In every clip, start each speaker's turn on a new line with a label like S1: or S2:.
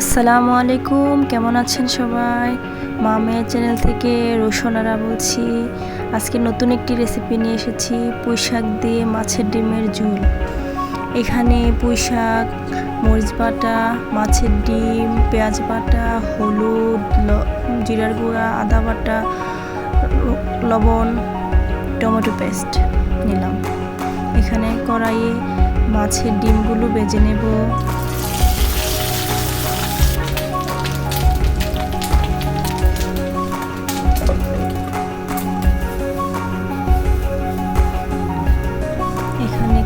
S1: আসসালামু আলাইকুম, কেমন আছেন সবাই? মা মেয়ের চ্যানেল থেকে রোশনারা বলছি, আজকে নতুন একটি রেসিপি নিয়ে এসেছি পুঁই শাক দিয়ে মাছের ডিমের ঝোল। এখানে পুঁই শাক মরিচ বাটা, মাছের ডিম, পেঁয়াজ বাটা, হলুদ জিরার গুঁড়া, আদা বাটা, লবণ, টমেটো পেস্ট নিলাম। এখানে কড়াইয়ে মাছের ডিমগুলো বেজে নেব।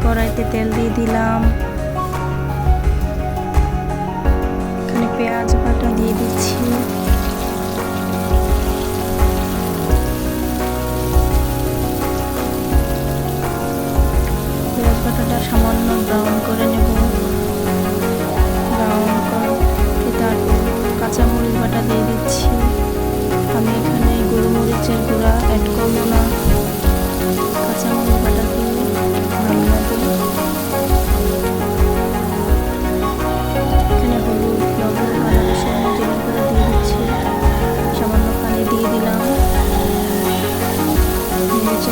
S1: কড়াইতে তেল দিয়ে দিলাম। এখানে পেঁয়াজ বাটা দিয়ে দিচ্ছি। পেঁয়াজ বাটাটা সামান্য ব্রাউন করে নেব।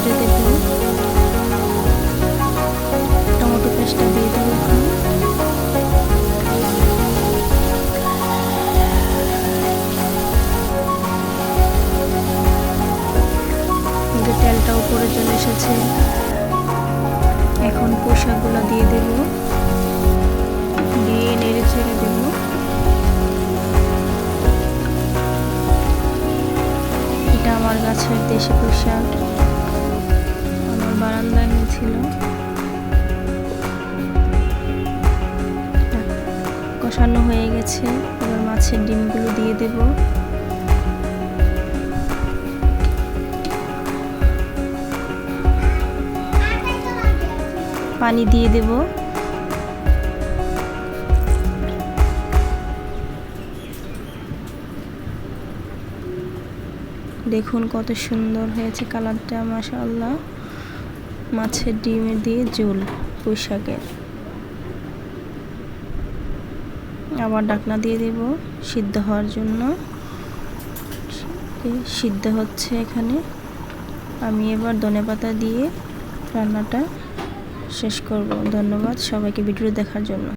S1: নেড়ে চেড়ে টমেটো পেস্টটা দিয়ে দেবো তেলটা উপরে চলে এসেছে। এখন পোশাকগুলো দিয়ে দেব। দিয়ে নেড়ে ছেড়ে দেব। এটা আমার গাছের দেশি পোশাক। কষানো হয়ে গেছে। এবার মাছের ডিমগুলো দিয়ে দেবো। পানি দিয়ে দেব। দেখুন কত সুন্দর হয়েছে কালারটা, মাশাআল্লাহ। মাছের ডিমে দিয়ে ঝোল, পুঁইশাকের। আবার ডাকনা দিয়ে দেব সিদ্ধ হওয়ার জন্য। সিদ্ধ হচ্ছে এখানে। আমি এবার ধনে পাতা দিয়ে রান্নাটা শেষ করব। ধন্যবাদ সবাইকে ভিডিও দেখার জন্য।